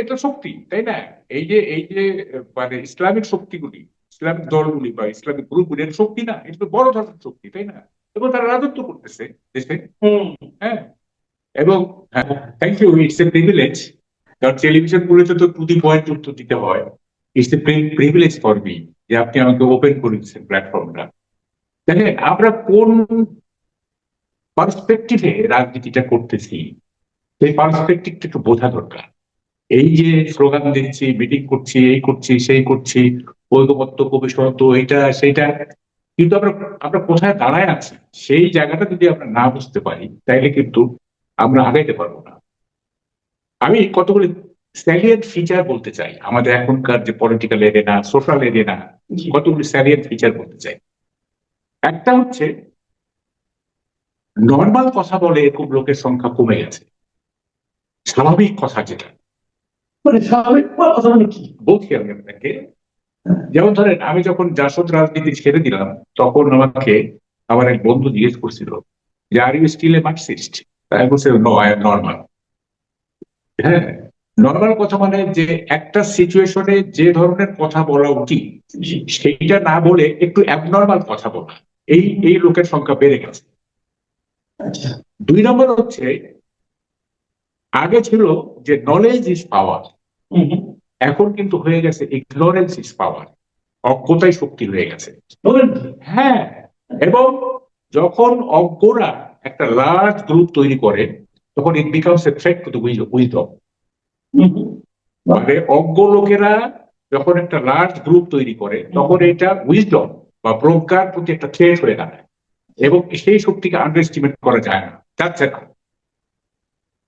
এটা শক্তি তাই না? এই যে এই যে মানে ইসলামিক শক্তিগুলি ইসলামিক দলগুলি বা ইসলামিক গ্রুপগুলি এটা শক্তি না এটা তো বড় ধরনের শক্তি তাই না? এবং তারা রাজত্ব করতেছে দেশে। হ্যাঁ? এবং thank you it's a privilege কারণ টেলিভিশন গুলোতে তো টু দি পয়েন্ট উত্তর দিতে হয়। It's a privilege for me যে আপনি আমাকে ওপেন করে দিচ্ছেন প্ল্যাটফর্মটা দেখেন আমরা কোন পার্সপেক্টিভে রাজনীতিটা করতেছি? সেই পার্সপেক্টিভটা একটু বোঝা দরকার। এই যে স্লোগান দিচ্ছি মিটিং করছি এই করছি সেই করছি ঐকমত্য কমিশন তো এইটা সেইটা কিন্তু আমরা আমরা কোথায় দাঁড়ায় আছি সেই জায়গাটা যদি আমরা না বুঝতে পারি তাইলে কিন্তু আমরা আগাইতে পারব না। আমি কতগুলি স্যালিয়েন্ট ফিচার বলতে চাই আমাদের এখনকার যে পলিটিক্যাল এরিয়া সোশ্যাল এরিয়া কতগুলি স্যালিয়েন্ট ফিচার বলতে চাই। একটা হচ্ছে নর্মাল কথা বলে এরকম লোকের সংখ্যা কমে গেছে। স্বাভাবিক কথা যেটা মানে স্বাভাবিক কথা মানে কি? বলছি আমি আপনাকে। যেমন ধরেন আমি যখন জাসদ রাজনীতি ছেড়ে দিলাম তখন আমাকে আমার এক বন্ধু জিজ্ঞেস করছিল যে are you still a Marxist তাই বলছে নো আই এম নর্মাল হ্যাঁ নর্মাল কথা মানে যে একটা সিচুয়েশনে যে ধরনের কথা বলা উচিত সেইটা না বলে একটু অ্যাবনর্মাল কথা বলা। এই এই লোকের সংখ্যা বেড়ে গেছে। আচ্ছা। দুই নম্বর হচ্ছে আগে ছিল যে নলেজ ইজ পাওয়ার। এখন কিন্তু হয়ে গেছে ইগনোরেন্স ইজ পাওয়ার অজ্ঞতাই শক্তি হয়ে গেছে। হ্যাঁ। এবং যখন অজ্ঞরা একটা লার্জ গ্রুপ তৈরি করে তখন it becomes a threat to the wisdom. মানে অজ্ঞ লোকেরা যখন একটা লার্জ গ্রুপ তৈরি করে তখন এটা উইজডম বা প্রজ্ঞার প্রতি একটা থ্রেট হয়ে দাঁড়ায়। এবং সেই শক্তিকে আন্ডার এস্টিমেট করা যায় না। যাচ্ছে না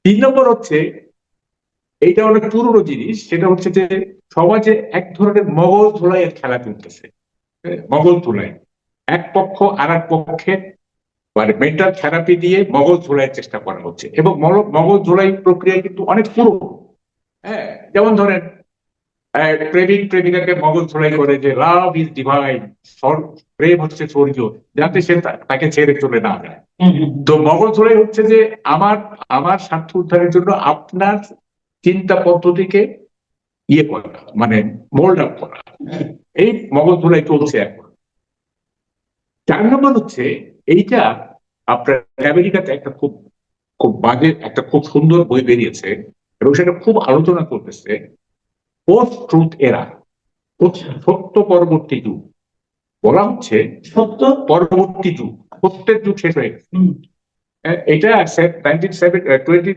তিন নম্বর হচ্ছে এইটা অনেক পুরনো জিনিস সেটা হচ্ছে যে সমাজে এক ধরনের মগজ ধোলাইয়ের খেলা চলতেছে। হ্যাঁ, মগজ ধোলাই। এক পক্ষ আর এক পক্ষে মানে মেন্টাল থেরাপি দিয়ে মগজ ধোলাইয়ের চেষ্টা করা হচ্ছে। এবং মগ- মগজ ধোলাই প্রক্রিয়া কিন্তু অনেক পুরনো। হ্যাঁ যেমন ধরেন প্রেমিক প্রেমিকাকে মগজ ধোলাই করে যে লাভ ইজ ডিভাইন প্রেম হচ্ছে স্বর্গীয় যাতে সে তাকে ছেড়ে চলে না যায়। তো মগজ ধোলাই হচ্ছে যে আমার আমার স্বার্থ উদ্ধারের জন্য আপনার চিন্তা পদ্ধতিকে ইয়ে করা মানে মোল্ড আপ করা। এই মগজ ধোলাই চলছে এখন। চার নম্বর হচ্ছে এইটা আপনার আমেরিকাতে একটা খুব খুব বাজে একটা খুব সুন্দর বই বেরিয়েছে এবং সেটা খুব আলোচনা করতেছে পোস্ট ট্রুথ এরা সত্য পরবর্তী যুগ। বলা হচ্ছে সত্য পরবর্তী যুগ সত্যের যুগ শেষ হয়ে গেছে। এটা টোয়েন্টি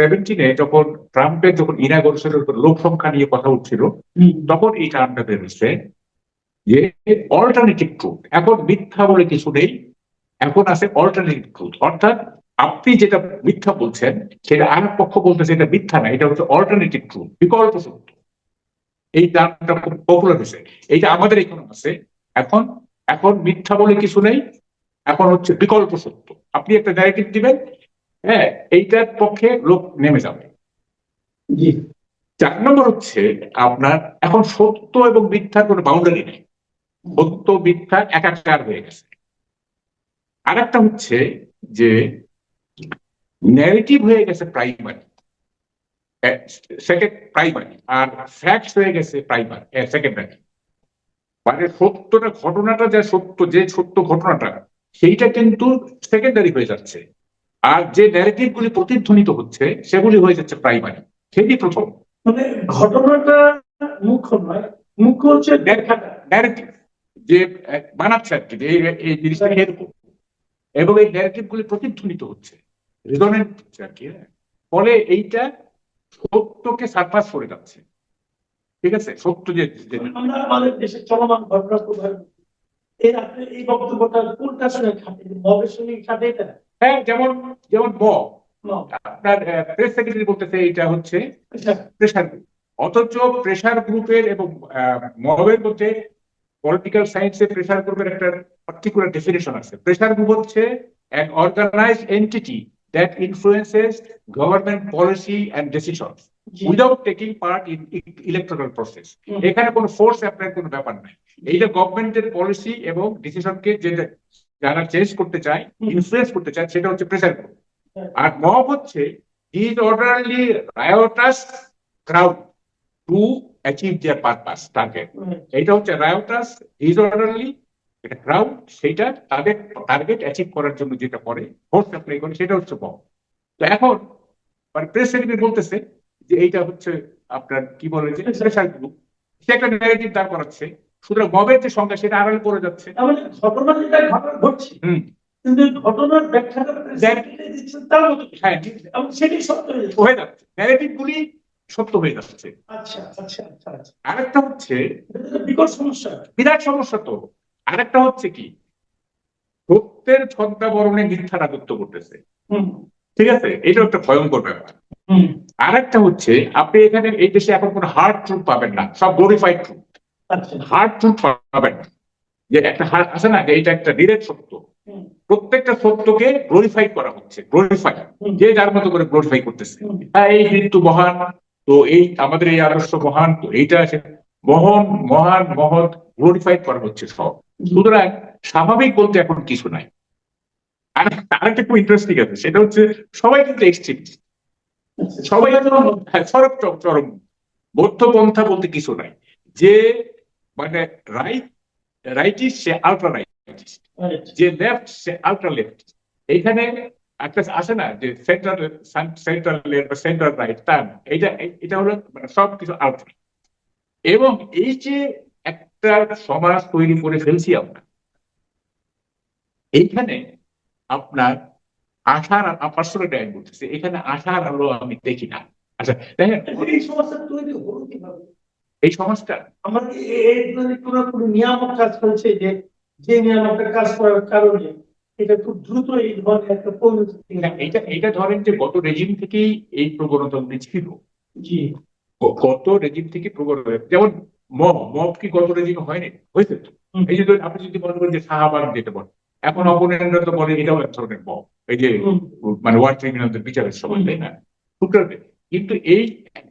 সেভেন্টিনে যখন ট্রাম্পের যখন ইনাগোরেশনের উপর লোক সংখ্যা নিয়ে কথা উঠছিল তখন এই টার্মটা বেরোচ্ছে যে অল্টারনেটিভ ট্রুথ এখন মিথ্যা বলে কিছু নেই এখন আছে অল্টারনেটিভ ট্রুথ অর্থাৎ আপনি যেটা মিথ্যা বলছেন সেটা আর পক্ষ বলতেছে এটা মিথ্যা না এটা হচ্ছে অল্টারনেটিভ ট্রুথ বিকল্প সত্য এই টার্মটা খুব পপুলার হয়েছে। এইটা আমাদের এখানে আছে। এখন এখন মিথ্যা বলে কিছু নেই এখন হচ্ছে বিকল্প সত্য। আপনি একটা ন্যারেটিভ দিবেন হ্যাঁ এইটার পক্ষে লোক নেমে যাবে। চার নম্বর হচ্ছে আপনার এখন সত্য এবং মিথ্যার কোনো বাউন্ডারি নেই। সত্য মিথ্যা একাকার হয়ে গেছে। আর একটা হচ্ছে যে ন্যারেটিভ হয়ে গেছে প্রাইমারি সেকেন্ড প্রাইমারি আর ফ্যাক্টস হয়ে গেছে প্রাইমারি সেকেন্ডারি মানে সত্যটা ঘটনাটা যা সত্য যে সত্য ঘটনাটা সেইটা কিন্তু সেকেন্ডারি হয়ে যাচ্ছে। আর যে ন্যারেটিভ গুলি প্রতিধ্বনিত হচ্ছে সেগুলি হয়ে যাচ্ছে প্রাইমারি সেটি প্রথম। মানে ঘটনাটা মুখ্য নয় মুখ্য হচ্ছে ন্যারেটিভ যে বানাচ্ছে আর কি যে এই- জিনিসটা এরকম। এবং এই ন্যারেটিভ গুলি প্রতিধ্বনিত হচ্ছে রেজনেন্ট হচ্ছে আর কি হ্যাঁ। ফলে এইটা সত্যকে সারপাস করে যাচ্ছে। ঠিক আছে? সত্য যে আমরা আমাদের দেশের চলমান ঘটনা এর আপনি এই বক্তব্যটা সঙ্গে খাটে? মবের সঙ্গে খাটে এটা? হ্যাঁ যেমন যেমন ম। আপনার প্রেস সেক্রেটারি বলতেছে এটা হচ্ছে প্রেশার গ্রুপ অথচ প্রেশার গ্রুপের এবং মবের মধ্যে পলিটিক্যাল সায়েন্সে প্রেশার গ্রুপের একটা পার্টিকুলার ডেফিনেশন আছে। প্রেশার গ্রুপ হচ্ছে an organized entity that influences government policy and decisions without taking part in e- electoral process এখানে কোনো ফোর্স অ্যাপ্লাই কোনো ব্যাপার নাই। এইটা গভর্নমেন্টের পলিসি এবং ডিসিশনকে যে যারা চেঞ্জ করতে চায় হুম। ইনফ্লুয়েন্স করতে চায় সেটা হচ্ছে প্রেসার গ্রুপ। আর মব হচ্ছে disorderly riotous crowd to achieve their purpose target এইটা হচ্ছে রায়োটাস ডিসঅর্ডারলি এটা ক্রাউড সেটা তাদের টার্গেট অ্যাচিভ করার জন্য যেটা করে ফোর্স অ্যাপ্লাই করে সেটা হচ্ছে বম তো এখন মানে প্রেস সেক্রেটারি বলতেছে যে এইটা হচ্ছে আপনার কি বলে যে প্রেশার গ্রুপ সে একটা ন্যারেটিভ দাঁড় করাচ্ছে সুতরাং মবের যে সংখ্যা সেটা আড়ালে পড়ে যাচ্ছে। তাহলে ঘটনা যেটা ঘটনা ঘটছে। কিন্তু ঘটনার ব্যাখ্যাটা দিচ্ছেন তার মতো হ্যাঁ এবং সেটাই সত্য হয়ে যাচ্ছে। ন্যারেটিভ গুলি সত্য হয়ে যাচ্ছে। আচ্ছা আচ্ছা আচ্ছা আরেকটা হচ্ছে বিকট সমস্যা। বিরাট সমস্যা তো। আরেকটা হচ্ছে কি? সত্যের ছদ্মাবরণে মিথ্যা রাজত্ব করতেছে। হুম। ঠিক আছে? এটা একটা ভয়ঙ্কর ব্যাপার। হুম। আরেকটা হচ্ছে আপনি এখানে এই দেশে এখন কোনো হার্ড ট্রুথ পাবেন না সব গ্লোরিফাইড ট্রুথ হার্ড ট্রুথ পাবেন। যে একটা আছে না যে এটা একটা ডিরেক্ট সত্য। প্রত্যেকটা সত্যকে গ্লোরিফাই করা হচ্ছে গ্লোরিফাই যে যার মতো করে গ্লোরিফাই করতেছে। হ্যাঁ এই মৃত্যু মহান তো এই আমাদের এই আদর্শ মহান তো এইটা আছে। মহান মহান মহৎ গ্লোরিফাইড করা হচ্ছে সব। সুতরাং স্বাভাবিক বলতে এখন কিছু নাই। আর আরেকটা খুব ইন্টারেস্টিং আছে সেটা হচ্ছে সবাই কিন্তু আচ্ছা, সবাই হ্যাঁ, চরম চরম। চরম মধ্যপন্থা বলতে কিছু নাই। যে মানে রাইট রাইটিস্ট সে আলট্রা রাইটিস্ট যে লেফট সে আলট্রা লেফট এইখানে একটা আসে না যে সেন্ট্রাল সেন্ট্রাল লেফট বা সেন্ট্রাল রাইট তার এটা এটা হলো মানে সবকিছু আলট্রা এবং এই যে একটা সমাজ তৈরি করে ফেলছি আমরা এইখানে আপনার আশার পার্সোনাল ডাইন বলতেছে এখানে আশার আলো আমি দেখি না। আচ্ছা দেখেন এই সমাজটা। এই কোন নিয়ামক কাজ করেছে যে যে নিয়ামকটা কাজ করার কারণে এটা খুব দ্রুত এই ধরনের একটা পরিণতি এটা এটা ধরেন যে গত রেজিম থেকেই এই প্রবণতাগুলি ছিল। জি। গত রেজিম থেকে প্রবণতা যেমন মব মব কি গত রেজিম হয়নি? হয়েছে তো। এই যে আপনি যদি মনে করেন যে শাহবাগ যেটা বলেন এখন অপোনেন্টরা তো বলে এটাও এক ধরনের মব। এই যে মানে ওয়ার ট্রিবিউনালদের বিচারের সময় তাই না? কিন্তু এই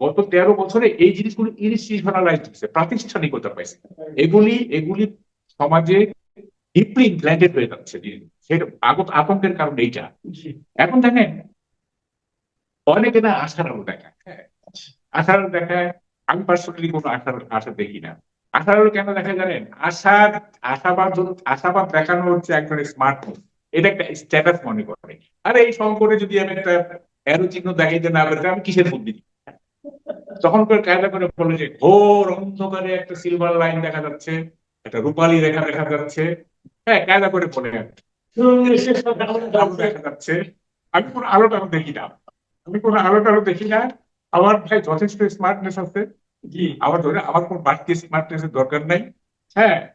গত তেরো বছরে এই জিনিসগুলো ইনস্টিটিউশনালাইজ হচ্ছে প্রাতিষ্ঠানিকতা পাইছে। এগুলি এগুলি সমাজে ডিপলি ইমপ্ল্যান্টেড হয়ে যাচ্ছে। সেটা আগত আতঙ্কের কারণ এইটা। এখন দেখেন অনেকে না আশার আলো দেখায়। হ্যাঁ আশার আলো দেখায় আমি পার্সোনালি কোনো আশার আশা দেখি না। আশার আলো কেন দেখা জানেন? আশার আশাবাদ আশাবাদ দেখানো হচ্ছে একজন স্মার্টফোন এটা একটা স্ট্যাটাস মনে করে। আরে এই সংকটে যদি আমি একটা অ্যারো চিহ্ন দেখাইতে না পারি আমি কিসের বুদ্ধি? দিই? তখন করে কায়দা করে বলে যে ঘোর অন্ধকারে একটা সিলভার লাইন দেখা যাচ্ছে একটা রূপালী রেখা দেখা যাচ্ছে। হ্যাঁ কায়দা করে বলে দেখা যাচ্ছে। আমি কোনো আলো দেখি না। আমি কোনো আলো টালো দেখি না। আমার ভাই যথেষ্ট স্মার্টনেস আছে। জি। আমার ধরে আমার কোনো বাড়তি স্মার্টনেস এর দরকার নাই। হ্যাঁ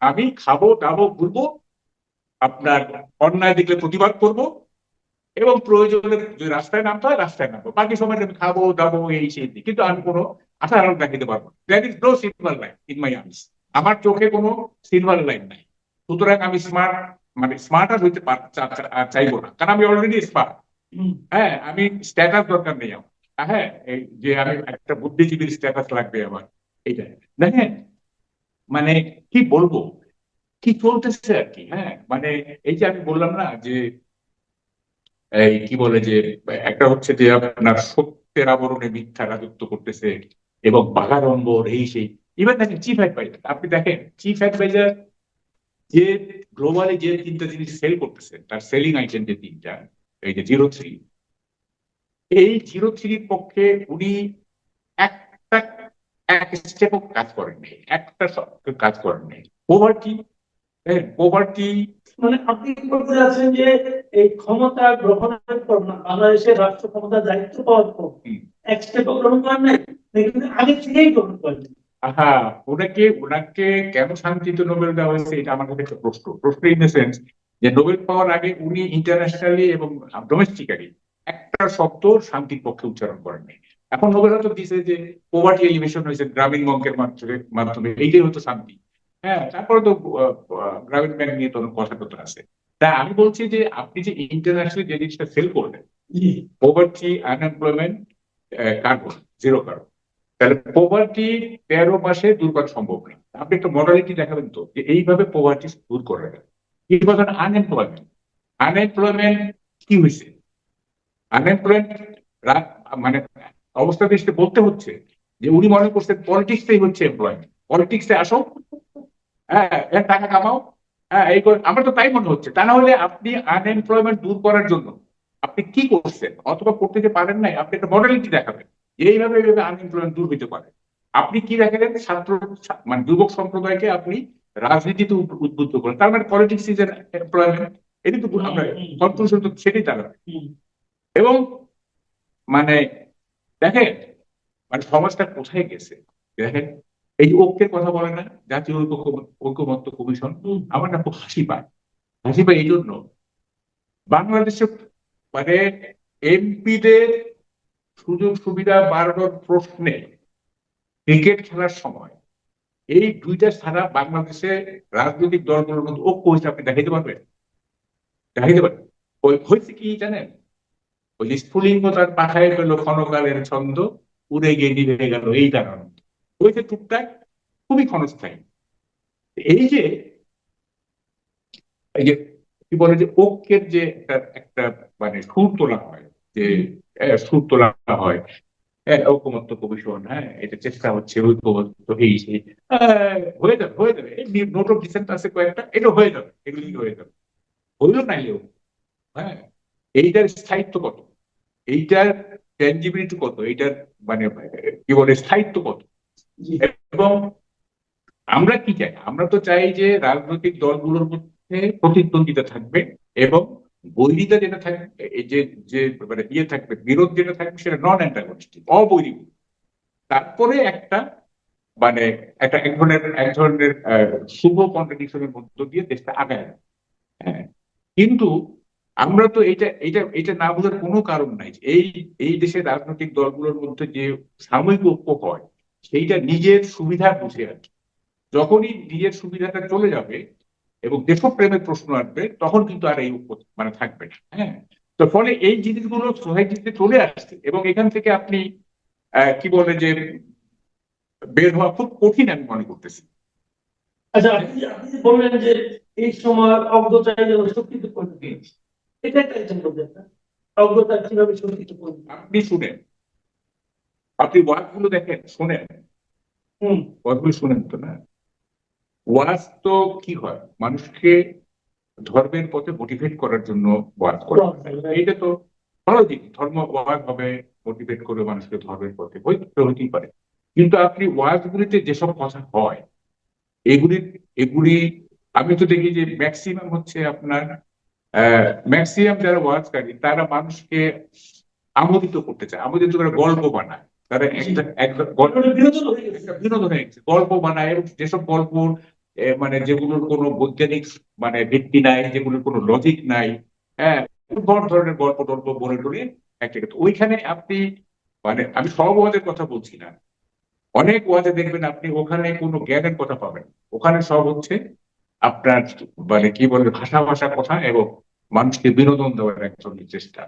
আমি খাব দাবো ঘুরবো আপনার অন্যায় দেখলে প্রতিবাদ করব। এবং প্রয়োজনে যদি রাস্তায় নামতে হয় রাস্তায় নামবো। বাকি সময় আমি খাব দাবো এই সেই। কিন্তু আমি কোনো আশা আলো দেখাতে পারব that is no silver line in my arms আমার চোখে কোনো সিলভার লাইন নাই। সুতরাং আমি স্মার্ট মানে স্মার্ট আর হইতে আর চাইব না। কারণ আমি অলরেডি স্মার্ট হ্যাঁ আমি স্ট্যাটাস দরকার নেই আমার। হ্যাঁ এই যে আমি একটা বুদ্ধিজীবীর স্ট্যাটাস লাগবে আমার। এইটা। দেখেন মানে কি বলব? কি চলতেছে আর কি? হ্যাঁ মানে এই যে আমি বললাম না যে এই কি বলে যে, একটা হচ্ছে যে আপনার সত্যের আবরণে মিথ্যা রাজত্ব করতেছে এবং বাঘাড়ম্বর এই সেই। ইভেন দেখেন চিফ অ্যাডভাইজার আপনি দেখেন চিফ অ্যাডভাইজার যে গ্লোবালি যে তিনটা জিনিস সেল করতেছে, তার সেলিং আইটেম যে তিনটা, এই যে জিরো থ্রি এই জিরো থ্রির পক্ষে উনি একটা, এক স্টেপও কাজ করেননি, একটা স- কাজ করেননি। পোভার্টি পোভার্টি মানে আপনি বলতে যাচ্ছেন যে এই ক্ষমতা গ্রহণের পর না, বাংলাদেশের রাষ্ট্র ক্ষমতা দায়িত্ব পাওয়ার পর। এক স্টেপও গ্রহণ করেন নাই? কিন্তু আগে থেকেই গ্রহণ করেন আহা, ওনাকে ওনাকে কেন শান্তিতে নোবেল দেওয়া হয়েছে এটা আমার কাছে একটা প্রশ্ন। প্রশ্ন ইন দ্য সেন্স যে নোবেল পাওয়ার আগে উনি ইন্টারন্যাশনালি এবং ডোমেস্টিক্যালি একটা শব্দ শান্তির পক্ষে উচ্চারণ করেননি এখন নোবেল হয়তো দিছে যে পোভার্টি এলিভেশন হয়েছে, গ্রামীণ মাধ্যমে মাধ্যমে, এইটাই হতো শান্তি। হ্যাঁ তারপরে তো গ্রামীণ ব্যাংক নিয়ে তো অনেক কথাবার্তা আছে। তা আমি বলছি যে আপনি যে ইন্টারন্যাশনালি যে জিনিসটা সেল করলেন poverty unemployment carbon zero carbon তাহলে পোভার্টি তেরো মাসে দূর করা সম্ভব না। আপনি একটা মডালিটি দেখাবেন তো যে এইভাবে পোভার্টি দূর করে গেল কি বলেন? আনএমপ্লয়মেন্ট আনএমপ্লয়মেন্ট কি হয়েছে? আনএমপ্লয়মেন্ট মানে অবস্থা দৃষ্টি বলতে হচ্ছে যে উনি মনে করছেন পলিটিক্সটাই হচ্ছে এমপ্লয়মেন্ট পলিটিক্সে আসো হ্যাঁ টাকা কামাও। হ্যাঁ এই করে আমার তো তাই মনে হচ্ছে। তা না হলে আপনি আনএমপ্লয়মেন্ট দূর করার জন্য আপনি কি করছেন? অথবা করতে যে পারেন নাই আপনি একটা মডেলিটি দেখাবেন। এইভাবে এইভাবে আনএমপ্লয়মেন্ট দূর হইতে পারে। আপনি কি দেখালেন? ছাত্র মানে যুবক সম্প্রদায়কে আপনি রাজনীতিতে উদ্বুদ্ধ করেন। তার মানে পলিটিক্স ইজ এমপ্লয়মেন্ট এটি তো আমরা কনক্লুশন তো সেটাই দাঁড়াবে এবং মানে দেখেন মানে সমাজটা কোথায় গেছে? দেখেন এই যে ঐক্যের কথা বলে না জাতীয় ঐক্যমত্য কমিশন। আমার না খুব হাসি পায়। হাসি পায় এই জন্য বাংলাদেশে মানে এমপিদের সুযোগ সুবিধা বাড়ানোর প্রশ্নে ক্রিকেট খেলার সময় এই দুইটা ছাড়া বাংলাদেশে রাজনৈতিক দলগুলোর মধ্যে ঐক্য হয়েছে আপনি দেখাইতে পারবেন? দেখাইতে পারবেন? ওই হয়েছে কি জানেন? ওই যে স্ফুলিঙ্গ তার পাঠায় পেল ক্ষণকালের ছন্দ উড়ে গিয়ে নিভে গেল এই কারণ। হয়েছে টুকটাক খুবই ক্ষণস্থায়ী। এই যে এই যে কি বলে যে ঐক্যের যে একটা মানে সুর তোলা হয়, যে সুর তোলা হয় ঐক্যমত্য কমিশন হ্যাঁ এটা চেষ্টা হচ্ছে, ঐক্যমত্য হয়ে যাবে হয়ে যাবে। এই নোট অফ ডিসেন্ট আছে কয়েকটা, এটা হয়ে যাবে এগুলি হয়ে যাবে। হইল নাইলেও হ্যাঁ এইটার স্থায়িত্ব কত? এইটার ট্যাঞ্জিবিলিটি কত? এইটার মানে কি বলে, স্থায়িত্ব কত। এবং আমরা কি চাই? আমরা তো চাই যে রাজনৈতিক দলগুলোর মধ্যে প্রতিদ্বন্দ্বিতা থাকবে এবং বৈরিতা যেটা থাকবে যে যে মানে ইয়ে থাকবে, বিরোধ যেটা থাকবে সেটা নন অ্যান্টাগনিস্টিক অবৈরী তারপরে একটা মানে একটা এক ধরনের এক ধরনের শুভ কন্ট্রাডিকশনের মধ্য দিয়ে দেশটা আগায় হ্যাঁ কিন্তু আমরা তো এটা এটা এটা না বোঝার কোনো কারণ নাই এই এই দেশের রাজনৈতিক দলগুলোর মধ্যে যে সাময়িক ঐক্য হয় সেইটা নিজের সুবিধা বুঝে আর। যখনই নিজের সুবিধাটা চলে যাবে এবং দেশপ্রেমের প্রশ্ন আসবে তখন কিন্তু আর এই মানে থাকবে না হ্যাঁ? তো ফলে এই জিনিসগুলো সোসাইটিতে চলে আসছে এবং এখান থেকে আপনি আহ, কি বলে যে বের হওয়া খুব কঠিন আমি মনে করতেছি। আচ্ছা আপনি বললেন যে এই সময় অজ্ঞতায় শক্তিত এটা একটা এক্সাম্পল দেন অজ্ঞতা কীভাবে শক্তিত আপনি শুনেন। আপনি ওয়াজগুলো দেখেন শোনেন। হুম। ওয়াজগুলো শুনেন তো না? ওয়াজ তো কি হয়? মানুষকে ধর্মের পথে মোটিভেট করার জন্য ওয়াজ করে এইটা তো ভালো দিক। ধর্ম ওয়াজ হবে মোটিভেট করে মানুষকে ধর্মের পথে হইতে হইতেই পারে। কিন্তু আপনি ওয়াজগুলিতে যেসব কথা হয় এগুলি এগুলি আমি তো দেখি যে ম্যাক্সিমাম হচ্ছে আপনার ম্যাক্সিমাম যারা ওয়াজকারী তারা মানুষকে আমোদিত করতে চায়। আমোদিত করে গল্প বানায়। তারা একটা বিনোদন হয়ে গেছে। বিনোদন হয়ে গেছে। গল্প বানায় যেসব গল্প মানে যেগুলোর কোনো বৈজ্ঞানিক মানে ভিত্তি নাই যেগুলোর কোনো লজিক নাই হ্যাঁ বড় ধরনের গল্প টল্প বলে টলে একটা ওইখানে আপনি মানে আমি সব ওয়াজের কথা বলছি না। অনেক ওয়াজে দেখবেন আপনি ওখানে কোনো জ্ঞানের কথা পাবেন ওখানে সব হচ্ছে আপনার মানে কি বলে ভাষা ভাষা কথা এবং মানুষকে বিনোদন দেওয়ার এক ধরনের চেষ্টা।